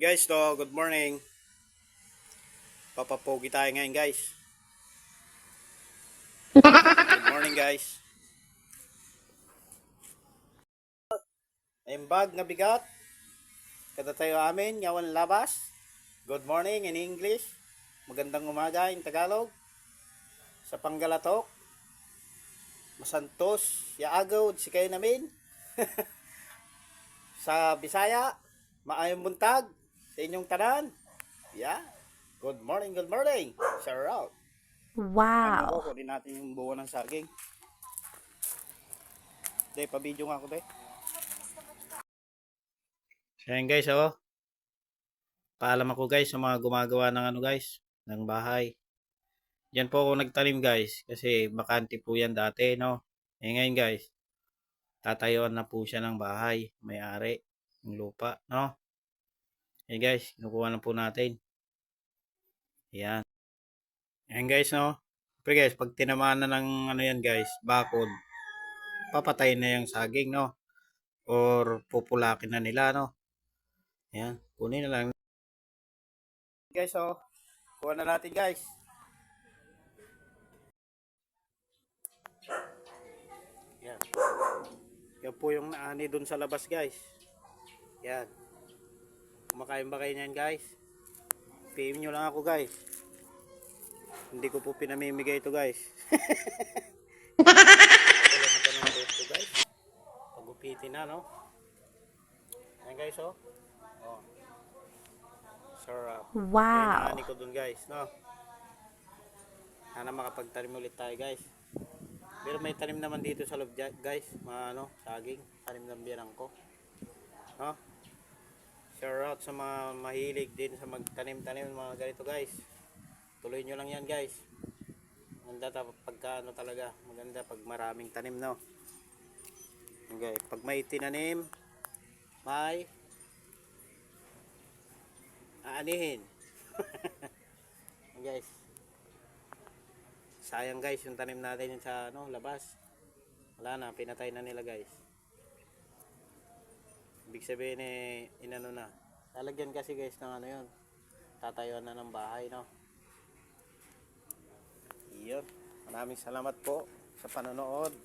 Guys, to, good morning. Papapogi tayo ngayon, guys. Good morning, guys. Ayun bag na bigat. Kada tayo amin, yawan labas. Good morning in English. Magandang umaga in Tagalog. Sa Panggalatok. Masantos, yaagaw, si kayo namin. sa Bisaya, maayong buntag sa inyong tanan. Yeah. Good morning, good morning. Shout out. Wow. Ano, kunin natin yung buo ng saging. De, pa-video nga ako, de. So, guys, oh. Paalam ako guys sa mga gumagawa ng ano guys, ng bahay. Diyan po ako nagtanim guys, kasi bakante po yan dati, no? Eh ngayon guys, tatayuan na po siya ng bahay, may-ari, ng lupa, no? Yan guys, kinukuha na po natin. Yan. Yan guys, no? Pero guys, pag tinamaan na ng ano yan guys, bakod, papatay na yung saging, no? Or pupulakin na nila, no? Yan, kunin na lang. Guys, oh. Kuha na natin guys. Yan. Yan po yung naani dun sa labas guys. Yan. Kumakain ba kayo niyan guys? PM nyo lang ako guys. Hindi ko po pinamimigay ito guys. Ito guys. Pagupitin na no. Yan guys oh. Oh. Sarap. Wow. Yan ko dun guys no. Sana makapagtanim ulit tayo guys. Pero may tanim naman dito sa loob guys. Mga ano, saging. Tanim ng biyanang ko. No? Shout out sa mga mahilig din sa magtanim-tanim mga ganito guys. Tuloy nyo lang yan guys. Maganda ta pagka ano talaga. Maganda pag maraming tanim no. Okay. Pag may tinanim, may aanihin. guys. Sayang guys yung tanim natin sa ano, labas. Wala na, pinatay na nila guys. Ibig sabihin eh, inano na. Lalagyan kasi guys ng ano yun. Tatayuan na ng bahay, no? Iyon. Maraming salamat po sa panonood.